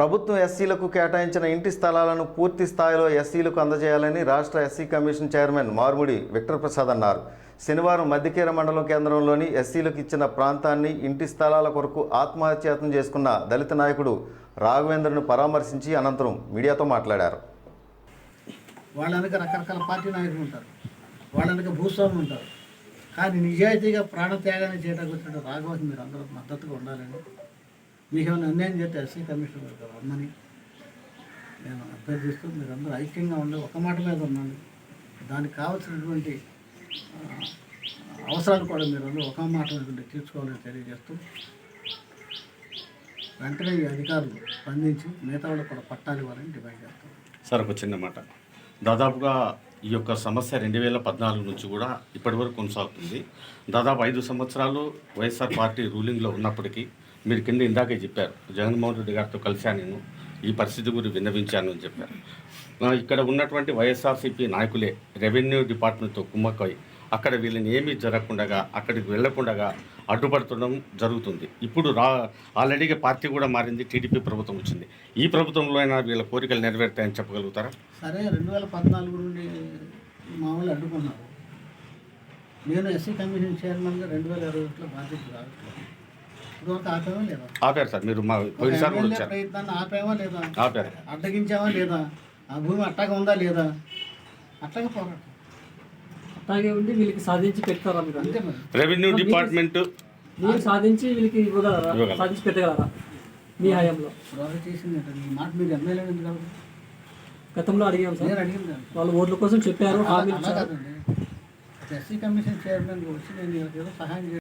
ప్రభుత్వం ఎస్సీలకు కేటాయించిన ఇంటి స్థలాలను పూర్తి స్థాయిలో ఎస్సీలకు అందజేయాలని రాష్ట్ర SC commission chairman Marumudi Victor Prasad అన్నారు. శనివారం మధ్యకీర మండలం కేంద్రంలోని ఎస్సీలకు ఇచ్చిన ప్రాంతాన్ని ఇంటి స్థలాల కొరకు ఆత్మహత్యాతం చేసుకున్న దళిత నాయకుడు రాఘవేంద్రను పరామర్శించి అనంతరం మీడియాతో మాట్లాడారు. వాళ్ళ వెనక రకరకాల పార్టీ నాయకులు ఉంటారు. వాళ్ళ వెనక భూస్వాములు ఉంటారు. కానీ నిజాయితీగా ప్రాణత్యాగాన్ని చేయడానికి వచ్చిన రాఘవేంద్ర మీరు అందరూ మద్దతుగా ఉండాలండి. మీకు ఏమైనా అన్యాయం చేస్తే ఎస్సీ కమిషన్ గారు రమ్మని. నేను అభ్యర్థిస్తూ మీరు అందరూ ఐక్యంగా ఉండి ఒక మాట మీద ఉన్నాను దానికి కావాల్సినటువంటి అవసరాలు కూడా మీరు ఒక మాట మీద ఉండి తీర్చుకోవాలని తెలియజేస్తూ వెంటనే ఈ అధికారులు స్పందించి మిగతా వాళ్ళు కూడా పట్టాలి వాళ్ళని డిమాండ్ చేస్తాం. సార్ ఒక చిన్న మాట. దాదాపుగా ఈ యొక్క సమస్య రెండు వేల పద్నాలుగు నుంచి కూడా ఇప్పటివరకు కొనసాగుతుంది. దాదాపు ఐదు సంవత్సరాలు వైఎస్ఆర్ పార్టీ రూలింగ్లో ఉన్నప్పటికీ మీరు కింద ఇందాకే చెప్పారు జగన్మోహన్ రెడ్డి గారితో కలిశాను నేను ఈ పరిస్థితి గురించి విన్నవించాను అని చెప్పారు. ఇక్కడ ఉన్నటువంటి వైఎస్ఆర్సీపీ నాయకులే రెవెన్యూ డిపార్ట్మెంట్తో కుమ్మక్కై అక్కడ వీళ్ళని ఏమీ జరగకుండా అక్కడికి వెళ్ళకుండా అడ్డుపడుతుండడం జరుగుతుంది. ఇప్పుడు రా ఆల్రెడీగా పార్టీ కూడా మారింది టీడీపీ ప్రభుత్వం వచ్చింది. ఈ ప్రభుత్వంలో అయినా వీళ్ళ కోరికలు నెరవేరుతాయని చెప్పగలుగుతారా? సరే రెండు వేల పద్నాలుగు నుండి మామూలు అడ్డుకున్నారు. నేను ఎస్సీ కమిషన్ చైర్మన్గా రెండు వేల ఇరవై ఒకటిలో బాధ్యత రావట్లేదు. ఆపారు సార్ మీరు మా పోయినసారి కూడా ఎమ్మెల్యే వచ్చారు. ప్రయత్నాన్ని ఆపేవా లేదా? ఆపారు. అడ్డగించావా లేదా? ఆ భూమి అట్టాగా ఉందా లేదా? అట్లాగే పోరాటం. అట్లాగే ఉండి వీళ్ళకి సాధించి పెడతారా మీరు? అంతే మరి. రెవెన్యూ డిపార్ట్మెంట్ మీరు సాధించి వీళ్ళకి ఇవ్వగలరా. సాధించి పెట్టగలరా? మీ హయాంలో. ఇప్పుడు చేసింది ఈ మాట మీరు ఎమ్మెల్యే ఎందుకు అడగరు? గతంలో అడిగాం సార్. నేను అడిగింది. వాళ్ళు ఓట్ల కోసం చెప్పారు అలా హామీలు అలా ఇచ్చారు కాదండి. ఎస్సీ కమిషన్ చైర్మన్ వచ్చి నేను ఏదో సహాయం